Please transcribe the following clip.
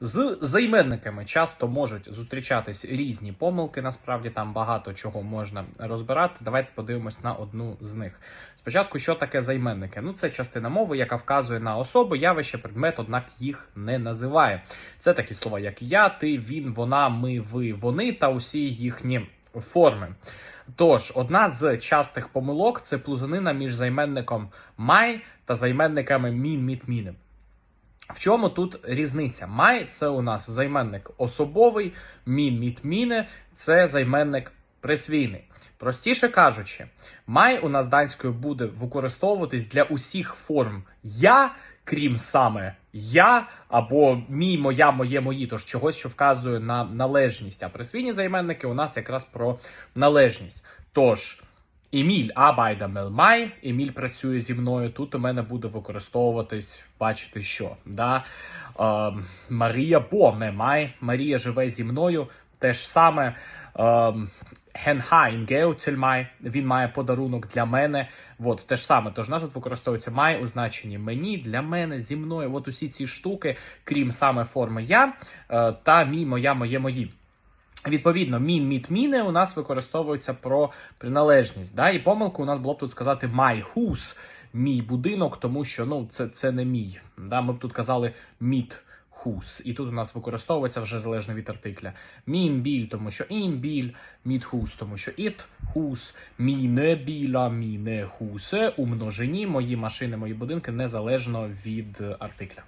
З займенниками часто можуть зустрічатись різні помилки. Насправді там багато чого можна розбирати. Давайте подивимось на одну з них. Спочатку, що таке займенники? Ну, це частина мови, яка вказує на особу, явище, предмет, однак їх не називає. Це такі слова, як я, ти, він, вона, ми, ви, вони та усі їхні форми. Тож, одна з частих помилок це плутанина між займенником май та займенниками мін, міт. В чому тут різниця? Май це у нас займенник особовий, мін, міт, це займенник присвійний. Простіше кажучи, май у нас данською буде використовуватись для усіх форм я, крім саме я, або мій, моя, моє, мої, тож чогось, що вказує на належність. А присвійні займенники у нас якраз про належність. Тож. Еміль Абайда Мелмай, Еміль працює зі мною. Тут у мене буде використовуватись, бачите, що. Да? Е, Марія Бо Мемай, Марія живе зі мною. Те ж саме е, Хенха Інгеуцельмай, він має подарунок для мене. От те ж саме. Тож нас тут використовується май у значенні мені, для мене, зі мною. От усі ці штуки, крім саме форми я е, та мій, моя, моє, мої. Відповідно, мін, міт, міни у нас використовується про приналежність. Да? І помилку у нас було б тут сказати my house, мій будинок, тому що ну, це, це не мій. Да? Ми б тут казали міт хус. І тут у нас використовується вже залежно від артикля. Мін біль, тому що ін біль, міт хус, тому що іт хус, міне біла, міне хусе у множині, мої машини, мої будинки незалежно від артикля.